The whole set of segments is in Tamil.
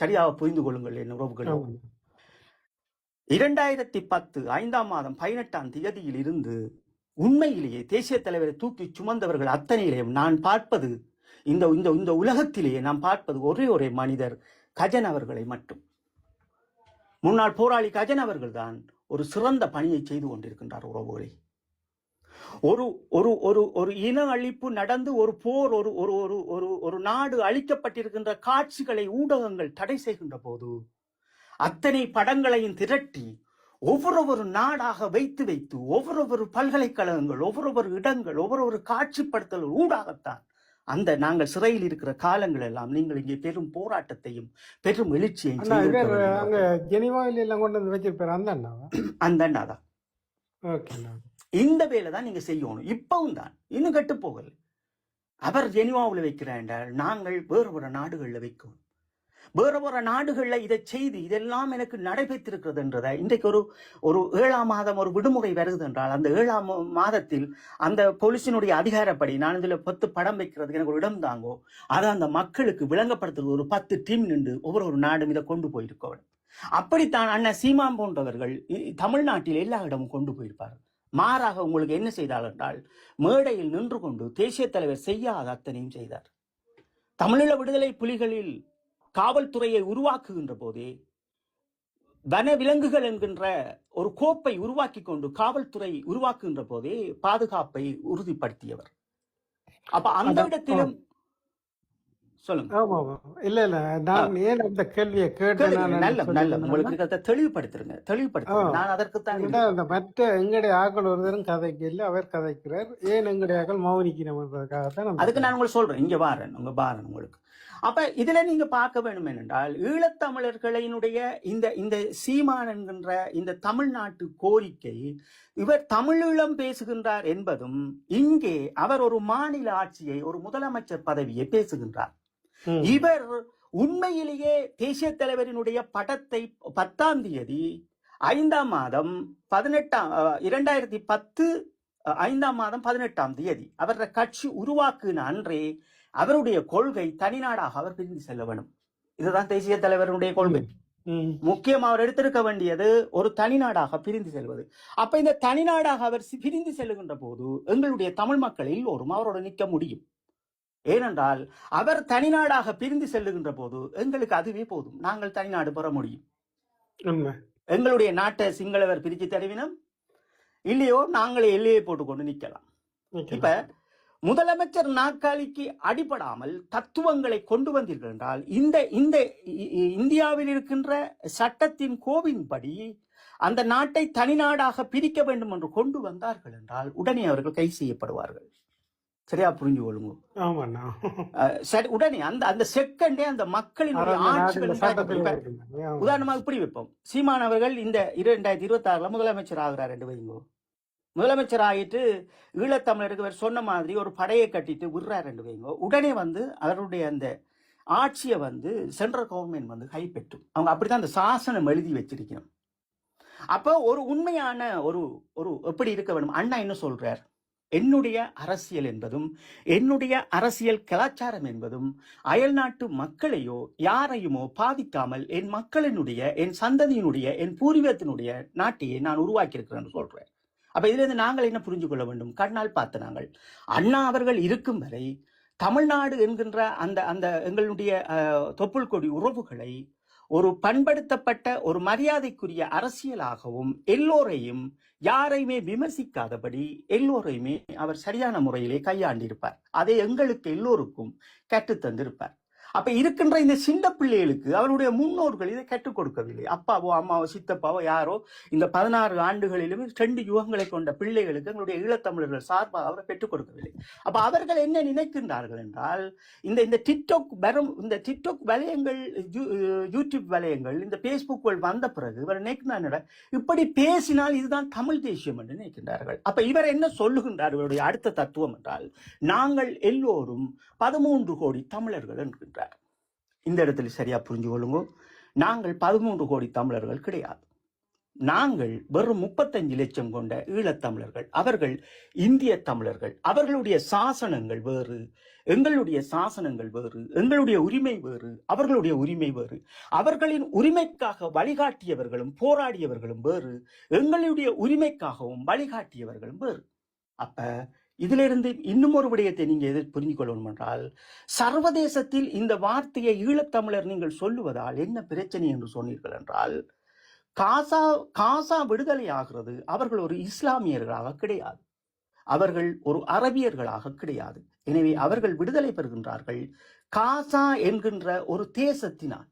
சரியாக புரிந்து கொள்ளுங்கள் என் உறவுகள். இரண்டாயிரத்தி பத்து ஐந்தாம் மாதம் பதினெட்டாம் தேதியில் இருந்து உண்மையிலேயே தேசிய தலைவரை தூக்கி சுமந்தவர்கள் அத்தனையிலேயும் நான் பார்ப்பது இந்த இந்த இந்த உலகத்திலேயே நான் பார்ப்பது ஒரே ஒரே மனிதர் கஜன் அவர்களை மட்டும். முன்னாள் போராளி கஜன் அவர்கள்தான் ஒரு சிறந்த பணியை செய்து கொண்டிருக்கின்றார் உறவுகளே. ஒரு ஒரு ஒரு ஒரு இன அழிப்பு நடந்து ஒரு போர் ஒரு ஒரு ஒரு ஒரு ஒரு நாடு அழிக்கப்பட்டிருக்கின்ற காட்சிகளை ஊடகங்கள் தடை செய்கின்ற போது அத்தனை படங்களையும் திரட்டி ஒவ்வொரு நாடாக வைத்து வைத்து ஒவ்வொரு பல்கலைக்கழகங்கள் ஒவ்வொரு இடங்கள் ஒவ்வொரு காட்சிப்படுத்தல் ஊடாகத்தான் அந்த நாங்கள் சிறையில் இருக்கிற காலங்கள் எல்லாம் நீங்கள் இங்கே பெரும் போராட்டத்தையும் பெரும் எழுச்சியையும் அண்ணா இவர் செய்திருக்க அங்க ஜெனிவாவில் எல்லாம் கொண்டு வந்து வச்சிருப்பாரு அந்த அண்ணாவா? அந்த அண்ணாதான். ஓகே அண்ணா. இந்த வேலை தான் நீங்க செய்யணும். இப்பவும் தான். இன்னும் கெட்டு போகல. அவர் ஜெனிவாவில் வைக்கிறார் என்றால் நாங்கள் வேறு வேறு நாடுகளில் வைக்கணும் வேறு வேறு நாடுகளில் இதை செய்து இதெல்லாம் எனக்கு நடைபெற்றிருக்கிறது என்றதை இன்றைக்கு ஒரு ஒரு ஏழாம் மாதம் ஒரு விடுமுறை வருது என்றால் அந்த ஏழாம் மாதத்தில் அந்த போலீசினுடைய அதிகாரப்படி நான் இதில் பத்து படம் வைக்கிறதுக்கு எனக்கு ஒரு இடம் தாங்கோ அதை அந்த மக்களுக்கு விளங்கப்படுத்துறது ஒரு பத்து டீம் நின்று ஒவ்வொரு ஒரு நாடும் இதை கொண்டு போயிருக்கவன் அப்படித்தான் அண்ணன் சீமான் போன்றவர்கள் இ- தமிழ்நாட்டில் எல்லா இடமும் கொண்டு போயிருப்பார்கள். மாறாக உங்களுக்கு என்ன செய்தார் என்றால் மேடையில் நின்று கொண்டு தேசிய தலைவர் செய்யாத அத்தனையும் செய்தார் தமிழீழ விடுதலை புலிகளில் காவல்துறையை உருவாக்குகின்ற போதே வன விலங்குகள் என்கின்ற ஒரு கோப்பை உருவாக்கி கொண்டு காவல்துறை உருவாக்குகின்ற போதே பாதுகாப்பை உறுதிப்படுத்தியவர் அப்ப அந்த. இடத்திலும் சொல்லுங்க. ஆமா இல்ல இல்ல. நான் ஏன் அந்த கேள்வியை கேட்டேன் நல்ல உங்களுக்கு இருக்கிறத தெளிவுபடுத்துருங்க தெளிவுபடுத்துங்க. நான் அதற்குத்தான் ஏன்னா, அந்த மற்ற எங்களுடைய ஆக்கள் ஒருத்தரும் கதைக்கு இல்லை அவர் கதைக்கிறார். ஏன் எங்களுடைய ஆக்கள் என்பதற்காகத்தான் நம்ம அதுக்கு நான் உங்களுக்கு சொல்றேன். இங்க வாரேன் உங்க பாரன் உங்களுக்கு. அப்ப இதுல நீங்க பார்க்க வேண்டும் என்றால் ஈழத்தமிழர்களினுடைய இந்த இந்த சீமான் என்கின்ற இந்த தமிழ்நாட்டு கோரிக்கை இவர் தமிழீழம் பேசுகின்றார் என்பதும் இங்கே அவர் ஒரு மாநில ஆட்சியை ஒரு முதலமைச்சர் பதவியை பேசுகின்றார். இவர் உண்மையிலேயே தேசிய தலைவரினுடைய படத்தை பத்தாம் தேதி ஐந்தாம் மாதம் பதினெட்டாம் இரண்டாயிரத்தி பத்து ஐந்தாம் மாதம் பதினெட்டாம் தேதி அவருடைய கட்சி உருவாக்குன அன்றே அவருடைய கொள்கை தனிநாடாக அவர் பிரிந்து செல்ல வேண்டும் இதுதான் தேசிய தலைவருடைய கொள்கை. முக்கியம் அவர் எடுத்திருக்க வேண்டியது ஒரு தனிநாடாக பிரிந்து செல்வது. அப்ப இந்த தனிநாடாக அவர் பிரிந்து செல்லுகின்ற போது எங்களுடைய தமிழ் மக்கள் எல்லோரும் அவரோடு நிற்க முடியும். ஏனென்றால் அவர் தனிநாடாக பிரிந்து செல்லுகின்ற போது எங்களுக்கு அதுவே போதும். நாங்கள் தனிநாடு பெற முடியும். எங்களுடைய நாட்டை சிங்களவர் பிரித்து தருவினம் இல்லையோ நாங்களே எல்லையை போட்டுக்கொண்டு நிற்கலாம். இப்ப முதலமைச்சர் நாற்காலிக்கு அடிபடாமல் தத்துவங்களை கொண்டு வந்தீர்கள் என்றால் இந்த இந்த இந்தியாவில் இருக்கின்ற சட்டத்தின் கோவின்படி அந்த நாட்டை தனிநாடாக பிரிக்க வேண்டும் என்று கொண்டு வந்தார்கள் என்றால் உடனே அவர்கள் கை செய்யப்படுவார்கள். சரியா புரிஞ்சு கொள்ளுங்க ஆமாண்ணா சரி உடனே அந்த அந்த செகண்டே அந்த. ஆமா. உதாரணமாக இப்படி வைப்போம். சீமான் அவர்கள் இந்த இரண்டாயிரத்தி இருபத்தி ஆறுல முதலமைச்சர் ஆகிறார் என்று வைங்கோ முதலமைச்சர் ஆகிட்டு ஈழத்தமிழருக்கு இவர் சொன்ன மாதிரி ஒரு படையை கட்டிட்டு விடுறார் என்று வைங்கோ உடனே வந்து அவருடைய அந்த ஆட்சியை வந்து சென்ட்ரல் கவர்மெண்ட் வந்து கைப்பற்றும். அவங்க அப்படிதான் அந்த சாசனம் எழுதி வச்சிருக்கணும். அப்போ ஒரு உண்மையான ஒரு ஒரு எப்படி இருக்க வேண்டும்? அண்ணா என்ன சொல்றார்? என்னுடைய அரசியல் என்பதும் என்னுடைய அரசியல் கலாச்சாரம் என்பதும் அயல்நாட்டு மக்களையோ யாரையுமோ பாதிக்காமல் என் மக்களினுடைய என் சந்ததியினுடைய என் பூர்வீகத்தினுடைய நாட்டையே நான் உருவாக்கியிருக்கிறேன்னு சொல்றேன். அப்ப இதுல இருந்து நாங்கள் என்ன புரிஞ்சு கொள்ள வேண்டும்? கண்ணால் பார்த்த நாங்கள். அண்ணா அவர்கள் இருக்கும் வரை தமிழ்நாடு என்கின்ற அந்த அந்த எங்களுடைய அஹ், தொப்புள் கொடி உறவுகளை ஒரு பண்படுத்தப்பட்ட ஒரு மரியாதைக்குரிய அரசியலாகவும் எல்லோரையும் யாரையுமே விமர்சிக்காதபடி எல்லோரையுமே அவர் சரியான முறையிலே கையாண்டிருப்பார். அதை எங்களுக்கு எல்லோருக்கும் கற்றுத்தந்திருப்பார். அப்ப இருக்கின்ற இந்த சின்ன பிள்ளைகளுக்கு அவருடைய முன்னோர்கள் இதை கற்றுக் கொடுக்கவில்லை. அப்பாவோ அம்மாவோ சித்தப்பாவோ யாரோ இந்த பதினாறு ஆண்டுகளிலும் ரெண்டு யுகங்களை கொண்ட பிள்ளைகளுக்கு எங்களுடைய ஈழத்தமிழர்கள் சார்பாக அவரை பெற்றுக் கொடுக்கவில்லை. அப்ப அவர்கள் என்ன நினைக்கின்றார்கள் என்றால் இந்த இந்த டிக்டாக் வரும் இந்த டிக்டாக் வலயங்கள் யூடியூப் வலயங்கள் இந்த பேஸ்புக்கள் வந்த பிறகு இவர் நினைக்கிறார் இப்படி பேசினால் இதுதான் தமிழ் தேசியம் என்று நினைக்கின்றார்கள். அப்ப இவர் என்ன சொல்லுகின்றார்? இவருடைய அடுத்த தத்துவம் என்றால் நாங்கள் எல்லோரும் பதிமூன்று கோடி தமிழர்கள் என்கின்றார் இந்த இடத்துல சரியா புரிஞ்சு கொள்ளுங்க. நாங்கள் பதிமூன்று கோடி தமிழர்கள் கிடையாது. நாங்கள் வெறும் முப்பத்தஞ்சு லட்சம் கொண்ட ஈழத்தமிழர்கள் அவர்கள் இந்திய தமிழர்கள் அவர்களுடைய சாசனங்கள் வேறு எங்களுடைய சாசனங்கள் வேறு எங்களுடைய உரிமை வேறு அவர்களுடைய உரிமை வேறு அவர்களின் உரிமைக்காக வழிகாட்டியவர்களும் போராடியவர்களும் வேறு எங்களுடைய உரிமைக்காகவும் வழிகாட்டியவர்களும் வேறு. அப்ப இதிலிருந்து இன்னும் ஒரு விடயத்தை நீங்கள் எது புரிந்து கொள்ளணும் என்றால் சர்வதேசத்தில் இந்த வார்த்தையை ஈழத்தமிழர் நீங்கள் சொல்லுவதால் என்ன பிரச்சனை என்று சொன்னீர்கள் என்றால் காசா காசா விடுதலை ஆகிறது அவர்கள் ஒரு இஸ்லாமியர்களாக கிடையாது. அவர்கள் ஒரு அரபியர்களாக கிடையாது. எனவே அவர்கள் விடுதலை பெறுகின்றார்கள் காசா என்கின்ற ஒரு தேசத்தினால்.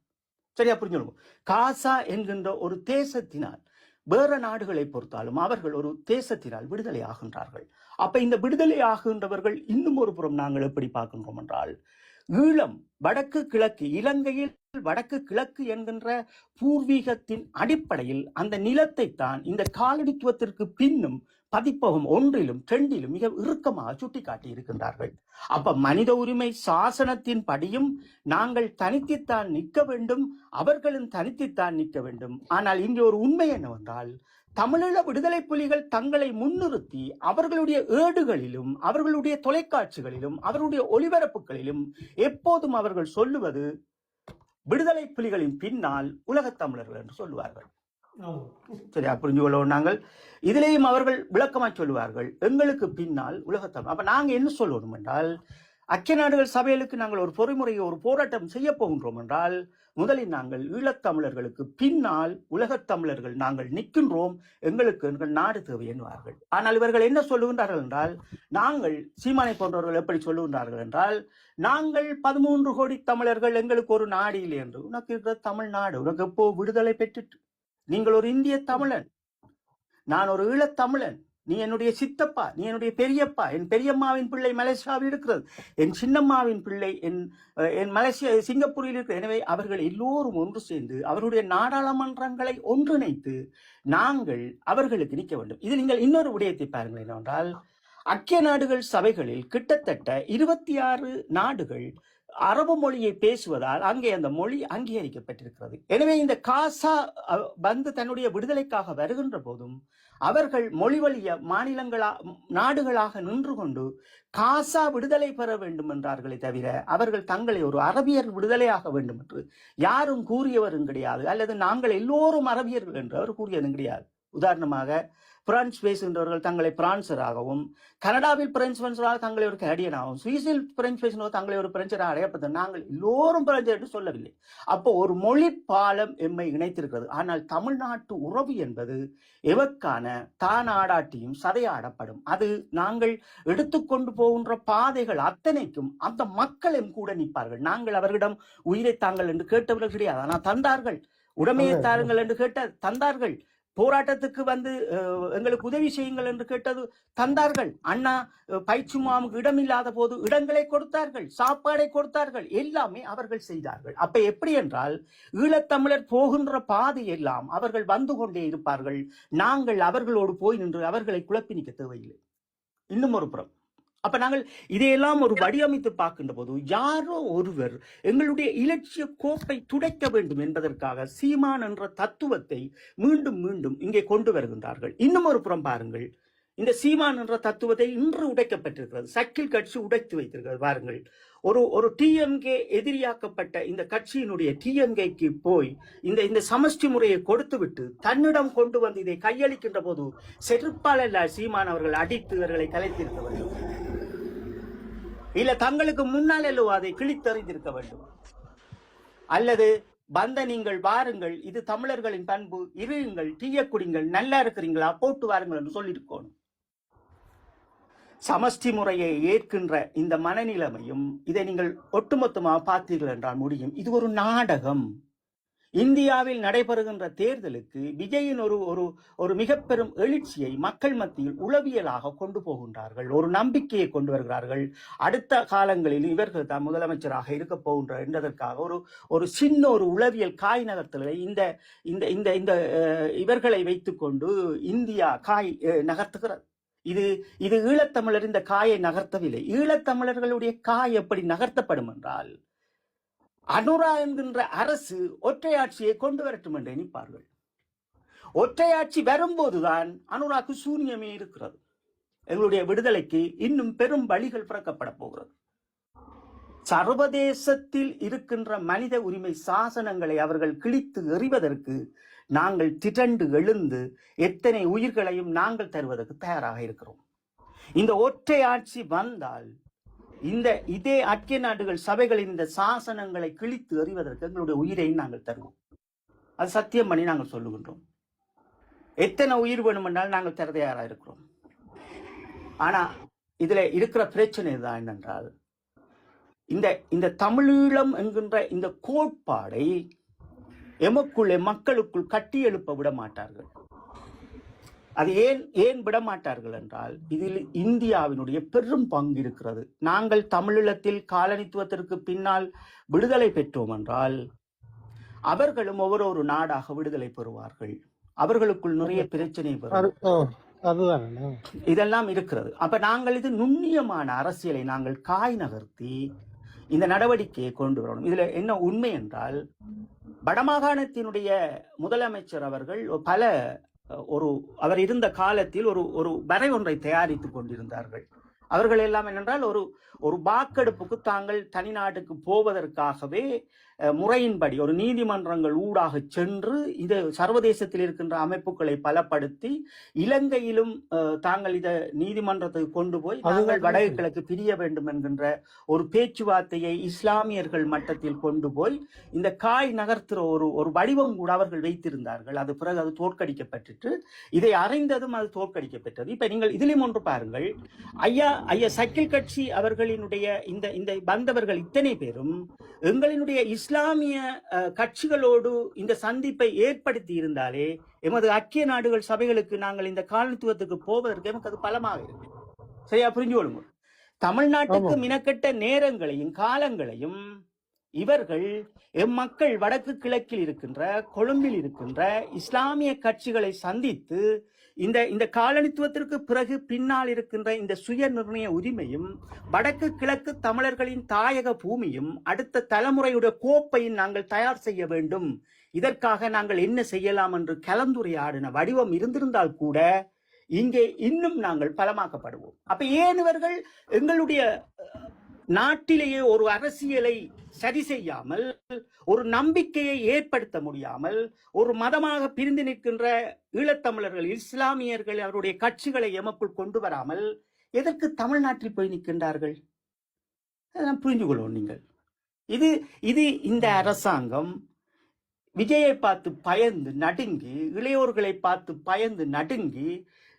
சரியா புரிஞ்சுக்கணும் காசா என்கின்ற ஒரு தேசத்தினால். வேற நாடுகளை பொறுத்தாலும் அவர்கள் ஒரு தேசத்தினால் விடுதலை ஆகின்றார்கள். அப்ப இந்த விடுதலை ஆகின்றவர்கள் இன்னும் ஒரு புறம் நாங்கள் எப்படி பார்க்கின்றோம் என்றால் ஈழம் வடக்கு கிழக்கு இலங்கையில் வடக்கு கிழக்கு என்கின்ற பூர்வீகத்தின் அடிப்படையில் அந்த நிலத்தை தான் இந்த காலனித்துவத்திற்கு பின்னும் பதிப்பகம் ஒன்றிலும் ரெண்டிலும் மிக இறுக்கமாக சுட்டிக்காட்டி இருக்கின்றார்கள். அப்ப மனித உரிமை சாசனத்தின் படியும் நாங்கள் தனித்துத்தான் நிற்க வேண்டும் அவர்களும் தனித்துத்தான் நிற்க வேண்டும். ஆனால் இங்கே ஒரு உண்மை என்னவென்றால் தமிழீழ விடுதலை புலிகள் தங்களை முன்னிறுத்தி அவர்களுடைய ஏடுகளிலும் அவர்களுடைய தொலைக்காட்சிகளிலும் அவர்களுடைய ஒளிபரப்புகளிலும் எப்போதும் அவர்கள் சொல்லுவது விடுதலை புலிகளின் பின்னால் உலகத் தமிழர்கள் என்று சொல்லுவார்கள். சரியா? புரிஞ்சு கொள்ளவும் நாங்கள். இதிலேயும் அவர்கள் விளக்கமாக சொல்லுவார்கள் எங்களுக்கு பின்னால் உலகத்தமிழ் அப்போ நாங்கள் என்ன சொல்லணும் என்றால் ஐக்கிய நாடுகள் சபைகளுக்கு நாங்கள் ஒரு பொறிமுறையை ஒரு போராட்டம் செய்ய போகின்றோம் என்றால் முதலில் நாங்கள் ஈழத்தமிழர்களுக்கு பின்னால் உலகத் தமிழர்கள் நாங்கள் நிற்கின்றோம் எங்களுக்கு எங்கள் நாடு தேவை என்பார்கள் ஆனால் இவர்கள் என்ன சொல்லுகின்றார்கள் என்றால் நாங்கள் சீமானை போன்றவர்கள் எப்படி சொல்லுகின்றார்கள் என்றால் நாங்கள் பதிமூன்று கோடி தமிழர்கள் எங்களுக்கு ஒரு நாடு இல்லை என்று. உனக்கு இருக்கிற தமிழ்நாடு. உனக்கு எப்போ விடுதலை பெற்றுட்டு நீங்கள் ஒரு இந்திய தமிழன். நான் ஒரு ஈழத் தமிழன். நீ என்னுடைய சித்தப்பா நீ என்னுடைய பெரியப்பா என் பெரியம்மாவின் பிள்ளை மலேசியாவில் இருக்கிறது. என் சின்னம்மாவின் பிள்ளை என் அஹ், என் மலேசியா சிங்கப்பூரில் இருக்கிற எனவே அவர்கள் எல்லோரும் ஒன்று சேர்ந்து அவருடைய நாடாளுமன்றங்களை ஒன்றிணைத்து நாங்கள் அவர்களுக்கு நிற்க வேண்டும். இது நீங்கள் இன்னொரு விடயத்தை பாருங்கள் என்னவென்றால் அக்கிய நாடுகள் சபைகளில் கிட்டத்தட்ட இருபத்தி ஆறு நாடுகள் அரபு மொழியை பேசுவதால் அங்கே அந்த மொழி அங்கீகரிக்கப்பட்டிருக்கிறது. எனவே இந்த காசா வந்து தன்னுடைய விடுதலைக்காக வருகின்ற போதும் அவர்கள் மொழி வழிய மாநிலங்களா நாடுகளாக நின்று கொண்டு காசா விடுதலை பெற வேண்டும் என்றார்களே தவிர அவர்கள் தங்களை ஒரு அரபியர் விடுதலையாக வேண்டும் என்று யாரும் கூறியவரும் கிடையாது. அல்லது நாங்கள் எல்லோரும் அரபியர்கள் என்று அவர் கூறியதும் கிடையாது. உதாரணமாக பிரான்ஸ் பேசுகின்றவர்கள் தங்களை பிரான்சராகவும் கனடாவில் பிரெஞ்சு பேசுவதாக தங்களை ஒரு கனடியனாகவும் சுவிஸில் பிரெஞ்சு பேசுகிறவர் தங்களை ஒரு பிரெஞ்சராக அடையப்பட்ட நாங்கள் எல்லோரும் பிரெஞ்சு என்று சொல்லவில்லை. அப்போ ஒரு மொழி பாலம் எம்மை இணைத்திருக்கிறது. ஆனால் தமிழ்நாட்டு உறவு என்பது எவக்கான தானாடாட்டியும் சதையாடப்படும். அது நாங்கள் எடுத்துக்கொண்டு போகின்ற பாதைகள் அத்தனைக்கும் அந்த மக்களும் கூட நிற்பார்கள். நாங்கள் அவர்களிடம் உயிரை தாங்கள் என்று கேட்டவர்கள் கிடையாது. ஆனால் தந்தார்கள் உடமையை தாருங்கள் என்று கேட்ட தந்தார்கள் போராட்டத்துக்கு வந்து எங்களுக்கு உதவி செய்யுங்கள் என்று கேட்டது தந்தார்கள். அண்ணா அஹ், பயிற்சி முகாமுக்கு இடம் இல்லாத போது இடங்களை கொடுத்தார்கள் சாப்பாடை கொடுத்தார்கள் எல்லாமே அவர்கள் செய்தார்கள். அப்ப எப்படி என்றால் ஈழத்தமிழர் போகின்ற பாதை எல்லாம் அவர்கள் வந்து கொண்டே இருப்பார்கள். நாங்கள் அவர்களோடு போய் நின்று அவர்களை குழப்பி நிற்க தேவையில்லை. இன்னும் ஒரு புறம் அப்ப நாங்கள் இதையெல்லாம் ஒரு வடிவமைத்து பார்க்கின்ற போது யாரோ ஒருவர் எங்களுடைய இலட்சிய கோப்பை துடைக்க வேண்டும் என்பதற்காக சீமான் என்ற தத்துவத்தை மீண்டும் மீண்டும் இங்கே கொண்டு வருகின்றார்கள். இன்னும் ஒரு புறம் பாருங்கள். இந்த சீமான் என்ற தத்துவத்தை இன்று உடைக்கப்பட்டிருக்கிறது. சக்கில் கட்சி உடைத்து வைத்திருக்கிறது. பாருங்கள். ஒரு ஒரு டிஎம்கே எதிரியாக்கப்பட்ட இந்த கட்சியினுடைய டிஎம்கேக்கு போய் இந்த இந்த சமஷ்டி முறையை கொடுத்துவிட்டு தன்னிடம் கொண்டு வந்து இதை கையளிக்கின்ற போது செருப்பால் அல்ல சீமான் அவர்கள் அடித்து இவர்களை கலைத்திருக்க வேண்டும் இல்ல தங்களுக்கு முன்னால் அல்லவோ அதை கிழித்தறிந்திருக்க வேண்டும். அல்லது வந்த நீங்கள் வாருங்கள் இது தமிழர்களின் பண்பு இருங்கள் டீய குடிங்கள் நல்லா இருக்கிறீங்களா போட்டு வாருங்கள் என்று சொல்லியிருக்கணும். சமஷ்டி முறையை ஏற்கின்ற இந்த மனநிலைமையும் இதை நீங்கள் ஒட்டுமொத்தமாக பார்த்தீர்கள் என்றால் முடியும். இது ஒரு நாடகம். இந்தியாவில் நடைபெறுகின்ற தேர்தலுக்கு விஜயின் ஒரு ஒரு ஒரு மிக பெரும் எழுச்சியை மக்கள் மத்தியில் உளவியலாக கொண்டு போகின்றார்கள். ஒரு நம்பிக்கையை கொண்டு வருகிறார்கள். அடுத்த காலங்களில் இவர்கள் தான் முதலமைச்சராக இருக்க போகின்றார் என்பதற்காக ஒரு ஒரு சின்ன ஒரு உளவியல் காய் நகர்த்தலை இந்த இந்த இந்த இந்த இவர்களை வைத்துக்கொண்டு இந்தியா காய் நகர்த்துகிறது. இது இது ஈழத்தமிழர் இந்த காயை நகர்த்தவில்லை. ஈழத்தமிழர்களுடைய காய் எப்படி நகர்த்தப்படும் என்றால் அனுரா என்கின்ற அரசு ஒற்றையாட்சியை கொண்டு வரட்டும் என்று நினைப்பார்கள் ஒற்றையாட்சி வரும்போதுதான் அனுராக்கு சூரியமே இருக்கிறது. எங்களுடைய விடுதலைக்கு இன்னும் பெரும் வழிகள் பிறக்கப்பட போகிறது. சர்வதேசத்தில் இருக்கின்ற மனித உரிமை சாசனங்களை அவர்கள் கிழித்து எறிவதற்கு நாங்கள் திரண்டு எழுந்து எத்தனை உயிர்களையும் நாங்கள் தருவதற்கு தயாராக இருக்கிறோம். இந்த ஒற்றை ஆட்சி வந்தால் இந்த இதே ஐக்கிய நாடுகள் சபைகளின் இந்த சாசனங்களை கிழித்து எறிவதற்கு எங்களுடைய உயிரை நாங்கள் தருவோம். அது சத்தியம் பண்ணி நாங்கள் சொல்லுகின்றோம். எத்தனை உயிர் வேணுமென்றால் நாங்கள் தர தயாராக இருக்கிறோம். ஆனால் இதில் இருக்கிற பிரச்சனை தான் என்னென்றால் இந்த இந்த தமிழீழம் என்கின்ற இந்த கோட்பாடை எமக்குள்ளே மக்களுக்குள் கட்டி எழுப்ப விட மாட்டார்கள். அது ஏன் ஏன் விட மாட்டார்கள் என்றால் இதில் இந்தியாவினுடைய பெரும் பங்கு இருக்கிறது. நாங்கள் தமிழீழத்தில் காலனித்துவத்திற்கு பின்னால் விடுதலை பெற்றோம் என்றால் அவர்களும் ஒவ்வொரு ஒரு நாடாக விடுதலை பெறுவார்கள். அவர்களுக்குள் நிறைய பிரச்சனை வரும். இதெல்லாம் இருக்கிறது. அப்ப நாங்கள் இது நுண்ணியமான அரசியலை நாங்கள் காய் நகர்த்தி இந்த நடவடிக்கையை கொண்டு வரணும். இதுல என்ன உண்மை என்றால் வடமாகாணத்தினுடைய முதலமைச்சர் அவர்கள் பல ஒரு அவர் இருந்த காலத்தில் ஒரு ஒரு வரை ஒன்றை தயாரித்துக் கொண்டிருந்தார்கள். அவர்கள் எல்லாம் என்னென்றால் ஒரு ஒரு வாக்கெடுப்புக்கு தாங்கள் தனிநாட்டுக்கு போவதற்காகவே முறையின்படி ஒரு நீதிமன்றங்கள் ஊடாக சென்று இது சர்வதேசத்தில் இருக்கின்ற அமைப்புகளை பலப்படுத்தி இலங்கையிலும் தாங்கள் இதை நீதிமன்றத்துக்கு கொண்டு போய் அதுதான் நாங்கள் வடக்கு கிழக்கு பிரிய வேண்டும் என்கின்ற ஒரு பேச்சுவார்த்தையை இஸ்லாமியர்கள் மட்டத்தில் கொண்டு போய் இந்த காய் நகர்த்துற ஒரு ஒரு வடிவம் கூட அவர்கள் வைத்திருந்தார்கள். அது பிறகு அது தோற்கடிக்கப்பட்டுட்டு இதை அறிந்ததும் அது தோற்கடிக்கப்பட்டது. இப்ப நீங்கள் இதிலும் ஒன்று பாருங்கள். ஐயா ஐயா சக்கில் கட்சி அவர்களினுடைய இந்த இந்த வந்தவர்கள் இத்தனை பேரும் எங்களினுடைய இஸ்லாமிய கட்சிகளோடு இந்த சந்திப்பை ஏற்படுத்தி இருந்தாலே எமது ஐக்கிய நாடுகள் சபைகளுக்கு நாங்கள் இந்த காலனித்துவத்துக்கு போவதற்கு எமக்கு அது பலமாக இருக்கு. சரியா? புரிஞ்சு கொள்ளுங்க. தமிழ்நாட்டுக்கு. மினக்கெட்ட நேரங்களையும் காலங்களையும் இவர்கள் எம் மக்கள் வடக்கு கிழக்கில் இருக்கின்ற கொழும்பில் இருக்கின்ற இஸ்லாமிய கட்சிகளை சந்தித்து இந்த இந்த காலனித்துவத்திற்கு பிறகு பின்னால் இருக்கின்ற இந்த சுய நிர்ணய உரிமையும் வடக்கு கிழக்கு தமிழர்களின் தாயக பூமியும் அடுத்த தலைமுறையுடைய கோப்பையும் நாங்கள் தயார் செய்ய வேண்டும். இதற்காக நாங்கள் என்ன செய்யலாம் என்று கலந்துரையாடின வடிவம் இருந்திருந்தால் கூட இங்கே இன்னும் நாங்கள் பலமாக்கப்படுவோம். அப்ப ஏன் இவர்கள் எங்களுடைய நாட்டிலேயே ஒரு அரசியலை சரி செய்யாமல் ஒரு நம்பிக்கையை ஏற்படுத்த முடியாமல் ஒரு மதமாக பிரிந்து நிற்கின்ற ஈழத்தமிழர்கள் இஸ்லாமியர்கள் அவருடைய கட்சிகளை எமக்குள் கொண்டு வராமல் எதற்கு தமிழ்நாட்டில் போய் நிற்கின்றார்கள்? அதெல்லாம் புரிந்து கொள்வோம் நீங்கள். இது இது இந்த அரசாங்கம் விஜயை பார்த்து பயந்து நடுங்கி இளையோர்களை பார்த்து பயந்து நடுங்கி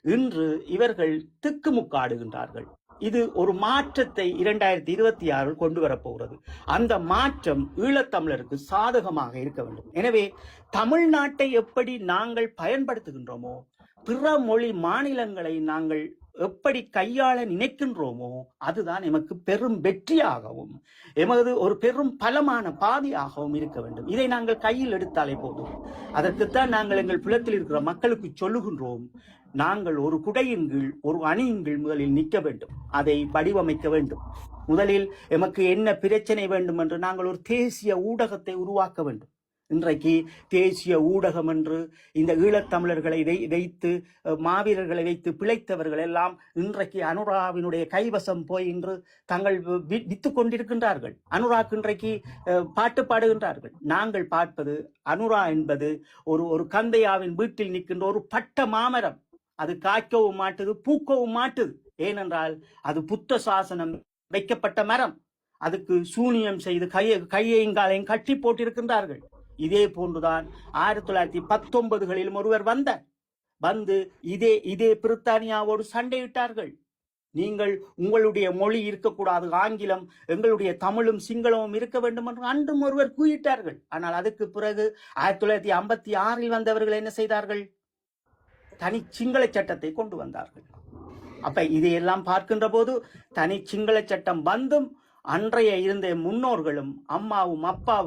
இன்று இவர்கள் திக்குமுக்காடுகின்றார்கள். இது ஒரு மாற்றத்தை இரண்டாயிரத்தி இருபத்தி ஆறில் கொண்டு வரப்போகிறது. அந்த மாற்றம் ஈழத்தமிழருக்கு சாதகமாக இருக்க வேண்டும். எனவே தமிழ்நாட்டை எப்படி நாங்கள் பயன்படுத்துகின்றோமோ பிற மொழி மாநிலங்களை நாங்கள் எப்படி கையாள நினைக்கின்றோமோ அதுதான் எமக்கு பெரும் வெற்றியாகவும் எமது ஒரு பெரும் பலமான பாதையாகவும் இருக்க வேண்டும். இதை நாங்கள் கையில் எடுத்தாலே போதும். அதற்குத்தான் நாங்கள் எங்கள் புலத்தில் இருக்கிற மக்களுக்கு சொல்லுகின்றோம் நாங்கள் ஒரு குடையின் கீழ் ஒரு அணியின் கீழ் முதலில் நிற்க வேண்டும். அதை வடிவமைக்க வேண்டும். முதலில் எமக்கு என்ன பிரச்சனை வேண்டும் என்று நாங்கள் ஒரு தேசிய ஊடகத்தை உருவாக்க வேண்டும். இன்றைக்கு தேசிய ஊடகம் என்று இந்த ஈழத்தமிழர்களை வை- வைத்து மாவீரர்களை வைத்து பிழைத்தவர்கள் எல்லாம் இன்றைக்கு அனுராவினுடைய கைவசம் போய் இன்று தங்கள் வி- கொண்டிருக்கின்றார்கள். அனுராக் இன்றைக்கு பாட்டு பாடுகின்றார்கள். நாங்கள் பார்ப்பது அனுரா என்பது ஒரு ஒரு கந்தையாவின் வீட்டில் நிற்கின்ற ஒரு பட்ட மாமரம். அது காய்க்கவும் மாட்டுது பூக்கவும் மாட்டுது. ஏனென்றால் அது புத்த சாசனம் வைக்கப்பட்ட மரம். அதுக்கு சூனியம் செய்து கையை கையையும் காலையும் கட்டி போட்டிருக்கின்றார்கள். இதே போன்றுதான் ஆயிரத்தி தொள்ளாயிரத்தி பத்தொன்பதுகளிலும் ஒருவர் வந்தார் வந்து இதே இதே பிரித்தானியாவோடு சண்டையிட்டார்கள். நீங்கள் உங்களுடைய மொழி இருக்கக்கூடாது. ஆங்கிலம் எங்களுடைய தமிழும் சிங்களமும் இருக்க வேண்டும் என்று அன்றும் ஒருவர் கூறிட்டார்கள். ஆனால் அதுக்கு பிறகு ஆயிரத்தி தொள்ளாயிரத்தி ஐம்பத்தி ஆறில் வந்தவர்கள் என்ன செய்தார்கள்? தனி சிங்கள சட்டத்தை கொண்டு வந்தார்கள். அப்ப இதையெல்லாம் பார்க்கின்ற போது தனி சிங்கள சட்டம் வந்தும் அன்றைய இருந்த முன்னோர்களும் அம்மாவும் அப்பாவும்